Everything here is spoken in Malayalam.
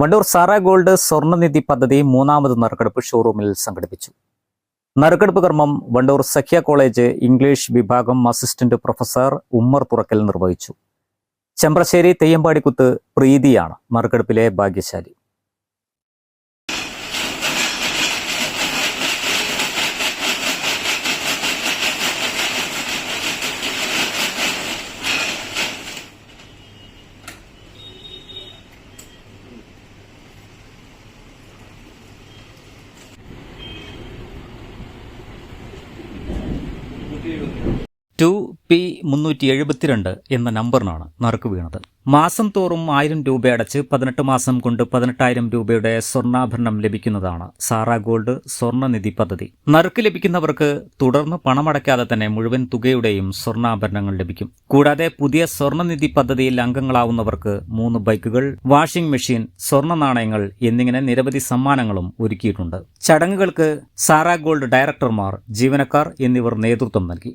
വണ്ടൂർ സാറ ഗോൾഡ് സ്വർണനിധി പദ്ധതി മൂന്നാമത് നറുക്കെടുപ്പ് ഷോറൂമിൽ സംഘടിപ്പിച്ചു. നറുക്കെടുപ്പ് കർമ്മം വണ്ടൂർ സഖ്യ കോളേജ് ഇംഗ്ലീഷ് വിഭാഗം അസിസ്റ്റന്റ് പ്രൊഫസർ ഉമ്മർ തുറക്കൽ നിർവഹിച്ചു. ചെമ്പ്രശ്ശേരി തെയ്യമ്പാടിക്കുത്ത് പ്രീതിയാണ് നറുക്കെടുപ്പിലെ ഭാഗ്യശാലി. ている ടു പി മുന്നൂറ്റി എഴുപത്തിരണ്ട് എന്ന നമ്പറിനാണ് നറുക്ക് വീണത്. മാസം തോറും ആയിരം രൂപ അടച്ച് പതിനെട്ട് മാസം കൊണ്ട് പതിനെട്ടായിരം രൂപയുടെ സ്വർണാഭരണം ലഭിക്കുന്നതാണ് സാറ ഗോൾഡ് സ്വർണനിധി പദ്ധതി. നറുക്ക് ലഭിക്കുന്നവർക്ക് തുടർന്ന് പണമടയ്ക്കാതെ തന്നെ മുഴുവൻ തുകയുടെയും സ്വർണാഭരണങ്ങൾ ലഭിക്കും. കൂടാതെ പുതിയ സ്വർണനിധി പദ്ധതിയിൽ അംഗങ്ങളാവുന്നവർക്ക് മൂന്ന് ബൈക്കുകൾ വാഷിംഗ് മെഷീൻ സ്വർണ നാണയങ്ങൾ എന്നിങ്ങനെ നിരവധി സമ്മാനങ്ങളും ഒരുക്കിയിട്ടുണ്ട്. ചടങ്ങുകൾക്ക് സാറ ഗോൾഡ് ഡയറക്ടർമാർ ജീവനക്കാർ എന്നിവർ നേതൃത്വം നൽകി.